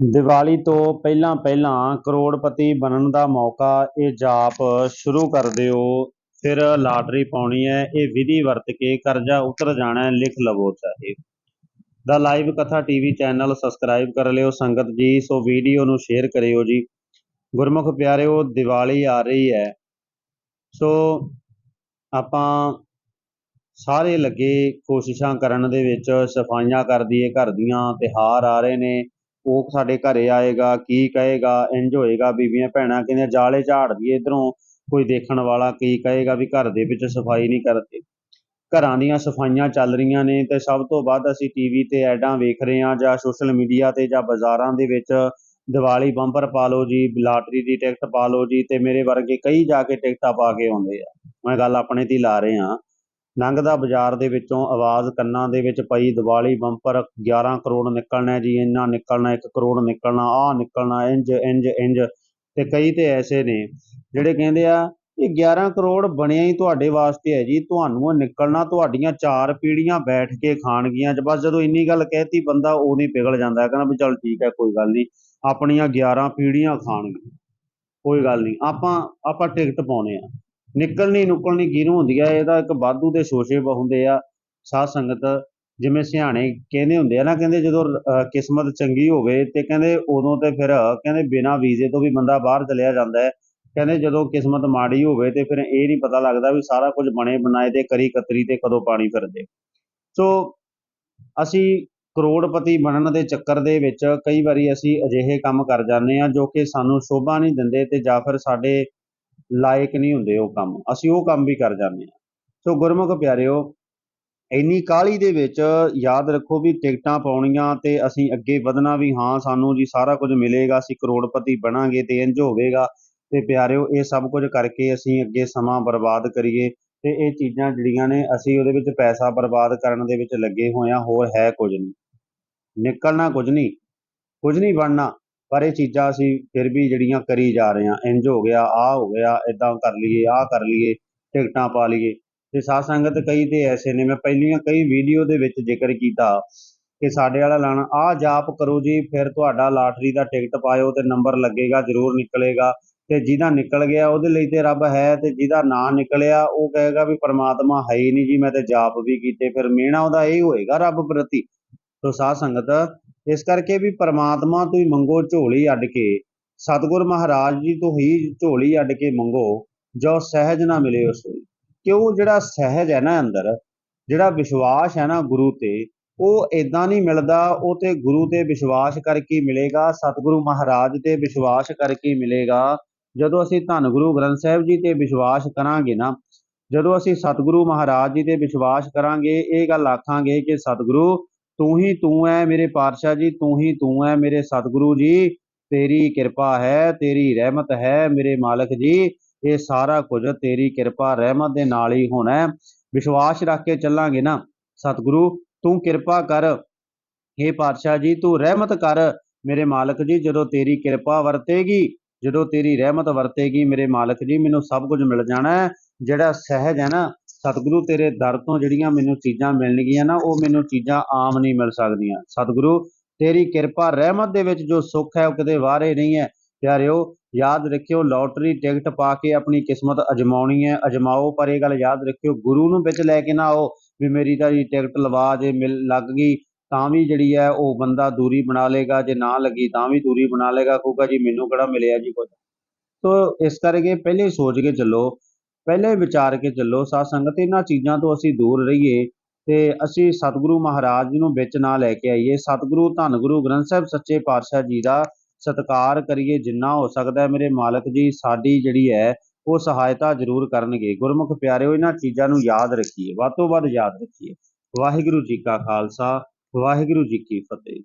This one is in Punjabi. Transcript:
ਦੀਵਾਲੀ ਤੋਂ ਪਹਿਲਾਂ ਪਹਿਲਾਂ ਕਰੋੜਪਤੀ ਬਣਨ ਦਾ ਮੌਕਾ ਇਹ ਜਾਪ ਸ਼ੁਰੂ ਕਰ ਦਿਓ। ਫਿਰ ਲਾਟਰੀ ਪਾਉਣੀ ਹੈ ਇਹ ਵਿਧੀ ਵਰਤ ਕੇ ਕਰਜ਼ਾ ਉਤਰ ਜਾਣਾ ਹੈ, ਲਿਖ ਲਵੋ ਚਾਹੇ। ਦਾ ਲਾਈਵ ਕਥਾ ਟੀਵੀ ਚੈਨਲ ਸਬਸਕ੍ਰਾਈਬ ਕਰ ਲਿਓ ਸੰਗਤ ਜੀ ਸੋ ਵੀਡੀਓ ਨੂੰ ਸ਼ੇਅਰ ਕਰਿਓ ਜੀ। ਗੁਰਮੁਖ ਪਿਆਰਿਓ ਦੀਵਾਲੀ ਆ ਰਹੀ ਹੈ। ਸੋ ਆਪਾਂ ਸਾਰੇ ਲੱਗੇ ਕੋਸ਼ਿਸ਼ਾਂ ਕਰਨ ਦੇ ਵਿੱਚ ਸਫਾਈਆਂ ਕਰ ਦਈਏ ਘਰ ਦੀਆਂ ਤਿਉਹਾਰ ਆ ਰਹੇ ਨੇ। ਉਹ ਸਾਡੇ ਘਰੇ ਆਏਗਾ, ਕੀ ਕਹੇਗਾ ਇੰਜ ਹੋਏਗਾ ਬੀਬੀਆਂ ਭੈਣਾਂ ਕਹਿੰਦੀਆਂ ਜਾਲੇ ਝਾੜ ਦਈਏ ਇਧਰੋਂ, ਕੋਈ ਦੇਖਣ ਵਾਲਾ ਕੀ ਕਹੇਗਾ ਵੀ ਘਰ ਦੇ ਵਿੱਚ ਸਫ਼ਾਈ ਨਹੀਂ ਕਰਦੇ। ਘਰਾਂ ਦੀਆਂ ਸਫਾਈਆਂ ਚੱਲ ਰਹੀਆਂ ਨੇ ਤੇ ਸਭ ਤੋਂ ਵੱਧ ਅਸੀਂ ਟੀਵੀ ਤੇ ਐਡਾਂ ਵੇਖ ਰਹੇ ਹਾਂ ਜਾਂ ਸੋਸ਼ਲ ਮੀਡੀਆ ਤੇ ਜਾਂ ਬਾਜ਼ਾਰਾਂ ਦੇ ਵਿੱਚ ਦੀਵਾਲੀ ਬੰਪਰ ਪਾ ਲਓ ਜੀ, ਲਾਟਰੀ ਦੀ ਟਿਕਟ ਪਾ ਲਓ ਜੀ ਤੇ ਮੇਰੇ ਵਰਗੇ ਕਈ ਜਾ ਕੇ ਟਿਕਟਾਂ ਪਾ ਕੇ ਆਉਂਦੇ ਆ। ਮੈਂ ਗੱਲ ਆਪਣੇ ਤੇ ਲਾ ਰਹੇ। ਹਾਂ ਲੰਘਦਾ ਬਾਜ਼ਾਰ ਦੇ ਵਿੱਚੋਂ ਆਵਾਜ਼ ਕੰਨਾਂ ਦੇ ਵਿੱਚ ਪਈ, ਦੀਵਾਲੀ ਬੰਪਰ 11 ਕਰੋੜ ਨਿਕਲਣਾ ਜੀ, ਇੰਨਾ ਨਿਕਲਣਾ 1 ਕਰੋੜ ਨਿਕਲਣਾ, ਆਹ ਨਿਕਲਣਾ, ਇੰਜ ਇੰਜ ਇੰਜ। ਤੇ ਕਈ ਤੇ ਐਸੇ ਨੇ ਜਿਹੜੇ ਕਹਿੰਦੇ ਆ, ਇਹ 11 ਕਰੋੜ ਬਣਿਆ ਹੀ ਤੁਹਾਡੇ ਵਾਸਤੇ ਹੈ ਜੀ, ਤੁਹਾਨੂੰ ਨਿਕਲਣਾ, ਤੁਹਾਡੀਆਂ ਚਾਰ ਪੀੜੀਆਂ ਬੈਠ ਕੇ ਖਾਣਗੀਆਂ ਬਸ ਜਦੋਂ ਇੰਨੀ ਗੱਲ ਕਹਿਤੀ, ਬੰਦਾ ਉਹ ਨਹੀਂ ਪਿਘਲ ਜਾਂਦਾ, ਕਹਿੰਦਾ ਵੀ ਚੱਲ ਠੀਕ ਹੈ, ਕੋਈ ਗੱਲ ਨਹੀਂ, ਆਪਣੀਆਂ 11 ਪੀੜੀਆਂ ਖਾਣਗੀਆਂ। ਕੋਈ ਗੱਲ ਨਹੀਂ, ਆਪਾਂ ਆਪਾਂ ਟਿਕਟ ਪਾਉਣੇ ਆ। ਨਿਕਲਣੀ ਨੁਕਲਣੀ ਕਿਹਨੂੰ ਹੁੰਦੀ ਆ? ਇਹਦਾ ਇੱਕ ਵਾਧੂ ਦੇ ਸ਼ੋਸ਼ੇ ਹੁੰਦੇ ਆ। ਸਾਧ ਸੰਗਤ ਜਿਵੇਂ ਸਿਆਣੇ ਕਹਿੰਦੇ ਹੁੰਦੇ ਆ ਨਾ, ਕਹਿੰਦੇ ਜਦੋਂ ਕਿਸਮਤ ਚੰਗੀ ਹੋਵੇ ਤੇ ਕਹਿੰਦੇ ਉਦੋਂ ਤੇ ਫਿਰ ਕਹਿੰਦੇ ਬਿਨਾਂ ਵੀਜ਼ੇ ਤੋਂ ਵੀ ਬੰਦਾ ਬਾਹਰ ਚਲਿਆ ਜਾਂਦਾ ਹੈ। ਕਹਿੰਦੇ ਜਦੋਂ ਕਿਸਮਤ ਮਾੜੀ ਹੋਵੇ ਤੇ ਫਿਰ ਇਹ ਨਹੀਂ ਪਤਾ ਲੱਗਦਾ ਵੀ ਸਾਰਾ ਕੁਝ ਬਣੇ ਬਣਾਏ ਤੇ ਕਰੀ ਕਤਰੀ ਤੇ ਕਦੋਂ ਪਾਣੀ ਫਿਰਦੇ। ਸੋ ਅਸੀਂ ਕਰੋੜਪਤੀ ਬਣਨ ਦੇ ਚੱਕਰ ਦੇ ਵਿੱਚ ਕਈ ਵਾਰੀ ਅਸੀਂ ਅਜਿਹੇ ਕੰਮ ਕਰ ਜਾਂਦੇ ਆ ਜੋ ਕਿ ਸਾਨੂੰ ਸ਼ੋਭਾ ਨਹੀਂ ਦਿੰਦੇ ਤੇ ਜਾਂ ਫਿਰ ਸਾਡੇ ਲਾਇਕ ਨਹੀਂ ਹੁੰਦੇ ਉਹ ਕੰਮ। ਅਸੀਂ ਉਹ ਕੰਮ ਵੀ ਕਰ ਜਾਂਦੇ ਹਾਂ। ਸੋ ਗੁਰਮੁਖ ਪਿਆਰਿਓ, ਇੰਨੀ ਕਾਹਲੀ ਦੇ ਵਿੱਚ ਯਾਦ ਰੱਖੋ ਵੀ ਟਿਕਟਾਂ ਪਾਉਣੀਆਂ ਤੇ ਅਸੀਂ ਅੱਗੇ ਵਧਣਾ ਵੀ ਹਾਂ, ਸਾਨੂੰ ਜੀ ਸਾਰਾ ਕੁਝ ਮਿਲੇਗਾ, ਅਸੀਂ ਕਰੋੜਪਤੀ ਬਣਾਂਗੇ ਤੇ ਇੰਜ ਹੋਵੇਗਾ। ਤੇ ਪਿਆਰਿਓ, ਇਹ ਸਭ ਕੁਝ ਕਰਕੇ ਅਸੀਂ ਅੱਗੇ ਸਮਾਂ ਬਰਬਾਦ ਕਰੀਏ ਤੇ ਇਹ ਚੀਜ਼ਾਂ ਜਿਹੜੀਆਂ ਨੇ ਅਸੀਂ ਉਹਦੇ ਵਿੱਚ ਪੈਸਾ ਬਰਬਾਦ ਕਰਨ ਦੇ ਵਿੱਚ ਲੱਗੇ ਹੋਏ ਆ ਹੋਰ ਹੈ ਕੁਝ ਨਹੀਂ। ਨਿਕਲਣਾ ਕੁਝ ਨਹੀਂ। ਕੁਝ ਨਹੀਂ ਬਣਨਾ। ਪਰ ਇਹ ਚੀਜ਼ਾਂ ਅਸੀਂ ਫਿਰ ਵੀ ਜਿਹੜੀਆਂ ਕਰੀ ਜਾ ਰਹੇ ਹਾਂ ਇੰਜ ਹੋ ਗਿਆ ਆ ਹੋ ਗਿਆ ਇਦਾਂ ਕਰ ਲਈਏ ਆ ਕਰ ਲਈਏ, ਟਿਕਟਾਂ ਪਾ ਲਈਏ। ਤੇ ਸਾਧ ਸੰਗਤ ਕਈ ਤੇ ਐਸੇ ਨੇ, ਮੈਂ ਪਹਿਲੀਆਂ ਕਈ ਵੀਡੀਓ ਦੇ ਵਿੱਚ ਜ਼ਿਕਰ ਕੀਤਾ ਕਿ ਸਾਡੇ ਵਾਲਾ ਲਾਣਾ ਆ ਜਾਪ ਕਰੋ ਜੀ, ਫਿਰ ਤੁਹਾਡਾ ਲਾਟਰੀ ਦਾ ਟਿਕਟ ਪਾਇਓ ਤੇ ਨੰਬਰ ਲੱਗੇਗਾ, ਜ਼ਰੂਰ ਨਿਕਲੇਗਾ। ਤੇ ਜਿਹਦਾ ਨਿਕਲ ਗਿਆ, ਉਹਦੇ ਲਈ ਤੇ ਰੱਬ ਹੈ ਤੇ ਜਿਹਦਾ ਨਾ ਨਿਕਲਿਆ, ਉਹ ਕਹੇਗਾ ਵੀ ਪਰਮਾਤਮਾ ਹੈ ਹੀ ਨਹੀਂ ਜੀ, ਮੈਂ ਤੇ ਜਾਪ ਵੀ ਕੀਤੇ, ਫਿਰ ਮਿਹਣਾ ਉਹਦਾ ਇਹ ਹੋਏਗਾ ਰੱਬ ਪ੍ਰਤੀ। ਸੋ ਸਾਧ ਸੰਗਤ ਇਸ ਕਰਕੇ ਵੀ ਪਰਮਾਤਮਾ ਤੋਂ ਹੀ ਮੰਗੋ ਝੋਲੀ ਅੱਡ ਕੇ, ਸਤਿਗੁਰ ਮਹਾਰਾਜ ਜੀ ਤੋਂ ਹੀ ਝੋਲੀ ਅੱਡ ਕੇ ਮੰਗੋ, ਜੋ ਸਹਿਜ ਨਾ ਮਿਲੇ ਉਸ ਵੇਲੇ ਕਿਉਂ? ਜਿਹੜਾ ਸਹਿਜ ਹੈ ਨਾ ਅੰਦਰ, ਜਿਹੜਾ ਵਿਸ਼ਵਾਸ ਹੈ ਨਾ ਗੁਰੂ ਤੇ, ਉਹ ਇਦਾਂ ਨਹੀਂ ਮਿਲਦਾ, ਉਹ ਤੇ ਗੁਰੂ ਤੇ ਵਿਸ਼ਵਾਸ ਕਰਕੇ ਮਿਲੇਗਾ, ਸਤਿਗੁਰੂ ਮਹਾਰਾਜ ਤੇ ਵਿਸ਼ਵਾਸ ਕਰਕੇ ਮਿਲੇਗਾ। ਜਦੋਂ ਅਸੀਂ ਧੰਨ ਗੁਰੂ ਗ੍ਰੰਥ ਸਾਹਿਬ ਜੀ ਤੇ ਵਿਸ਼ਵਾਸ ਕਰਾਂਗੇ ਨਾ, ਜਦੋਂ ਅਸੀਂ ਸਤਿਗੁਰੂ ਮਹਾਰਾਜ ਜੀ ਤੇ ਵਿਸ਼ਵਾਸ ਕਰਾਂਗੇ, ਇਹ ਗੱਲ ਆਖਾਂਗੇ ਕਿ ਸਤਿਗੁਰੂ ਤੂੰ ਹੀ ਤੂੰ ਹੈ ਮੇਰੇ ਪਾਤਸ਼ਾਹ ਜੀ, ਤੂੰ ਹੀ ਤੂੰ ਹੈ ਮੇਰੇ ਸਤਿਗੁਰੂ ਜੀ। ਤੇਰੀ ਕਿਰਪਾ ਹੈ, ਤੇਰੀ ਰਹਿਮਤ ਹੈ ਮੇਰੇ ਮਾਲਕ ਜੀ। ਇਹ ਸਾਰਾ ਕੁਝ ਤੇਰੀ ਕਿਰਪਾ, ਰਹਿਮਤ ਦੇ ਨਾਲ ਹੀ ਹੋਣਾ ਵਿਸ਼ਵਾਸ ਰੱਖ ਕੇ ਚੱਲਾਂਗੇ ਨਾ, ਸਤਿਗੁਰੂ। ਤੂੰ ਕਿਰਪਾ ਕਰ। हे ਪਾਤਸ਼ਾਹ ਜੀ, ਤੂੰ ਰਹਿਮਤ ਕਰ ਮੇਰੇ ਮਾਲਕ ਜੀ। ਜਦੋਂ ਤੇਰੀ ਕਿਰਪਾ ਵਰਤੇਗੀ, ਜਦੋਂ ਤੇਰੀ ਰਹਿਮਤ ਵਰਤੇਗੀ ਮੇਰੇ ਮਾਲਕ ਜੀ, ਮੈਨੂੰ ਸਭ ਕੁਝ ਮਿਲ ਜਾਣਾ ਜਿਹੜਾ ਸਹਿਜ ਹੈ ਨਾ ਸਤਿਗੁਰੂ ਤੇਰੇ ਦਰ ਤੋਂ ਜਿਹੜੀਆਂ ਮੈਨੂੰ ਚੀਜ਼ਾਂ ਮਿਲਣਗੀਆਂ ਨਾ, ਉਹ ਮੈਨੂੰ ਚੀਜ਼ਾਂ ਆਮ ਨਹੀਂ ਮਿਲ ਸਕਦੀਆਂ। ਸਤਿਗੁਰੂ, ਤੇਰੀ ਕਿਰਪਾ ਰਹਿਮਤ ਦੇ ਵਿੱਚ ਜੋ ਸੁੱਖ ਹੈ, ਉਹ ਕਿਤੇ ਵਾਰੇ ਨਹੀਂ ਹੈ। ਪਿਆਰਿਓ, ਯਾਦ ਰੱਖਿਓ, ਲੋਟਰੀ ਟਿਕਟ ਪਾ ਕੇ ਆਪਣੀ ਕਿਸਮਤ ਅਜਮਾਉਣੀ ਹੈ, ਅਜਮਾਓ, ਪਰ ਇਹ ਗੱਲ ਯਾਦ ਰੱਖਿਓ, ਗੁਰੂ ਨੂੰ ਵਿੱਚ ਲੈ ਕੇ ਨਾ ਆਓ ਵੀ ਮੇਰੀ ਤਾਂ ਜੀ ਟਿਕਟ ਲਵਾ ਜੇ, ਮਿਲ, ਲੱਗ ਗਈ, ਤਾਂ ਵੀ ਜਿਹੜੀ ਹੈ, ਉਹ ਬੰਦਾ ਦੂਰੀ ਬਣਾ ਲੇਗਾ ਜੇ ਨਾ ਲੱਗੀ ਤਾਂ ਵੀ ਦੂਰੀ ਬਣਾ ਲੇਗਾ ਕਹੂਗਾ ਜੀ ਮੈਨੂੰ ਕਿਹੜਾ ਮਿਲਿਆ ਜੀ ਕੁਝ। ਸੋ ਇਸ ਕਰਕੇ ਪਹਿਲੇ ਸੋਚ ਕੇ ਚੱਲੋ ਪਹਿਲੇ ਵਿਚਾਰ ਕੇ ਚੱਲੋ ਸਾਧ ਸੰਗਤ, ਇਹਨਾਂ ਚੀਜ਼ਾਂ ਤੋਂ ਅਸੀਂ ਦੂਰ ਰਹੀਏ ਤੇ ਅਸੀਂ ਸਤਿਗੁਰੂ ਮਹਾਰਾਜ ਜੀ ਨੂੰ ਵਿੱਚ ਨਾ ਲੈ ਕੇ ਆਈਏ। ਸਤਿਗੁਰੂ, ਧੰਨ ਗੁਰੂ ਗ੍ਰੰਥ ਸਾਹਿਬ ਸੱਚੇ ਪਾਤਸ਼ਾਹ ਜੀ ਦਾ ਸਤਿਕਾਰ ਕਰੀਏ, ਜਿੰਨਾ ਹੋ ਸਕਦਾ ਹੈ ਮੇਰੇ ਮਾਲਕ ਜੀ, ਸਾਡੀ ਜਿਹੜੀ ਹੈ, ਉਹ ਸਹਾਇਤਾ ਜ਼ਰੂਰ ਕਰਨਗੇ। ਗੁਰਮੁਖ ਪਿਆਰਿਓ, ਇਹਨਾਂ ਚੀਜ਼ਾਂ ਨੂੰ ਯਾਦ ਰੱਖੀਏ, ਵੱਧ ਤੋਂ ਵੱਧ ਯਾਦ ਰੱਖੀਏ। ਵਾਹਿਗੁਰੂ ਜੀ ਕਾ ਖਾਲਸਾ, ਵਾਹਿਗੁਰੂ ਜੀ ਕੀ ਫਤਿਹ।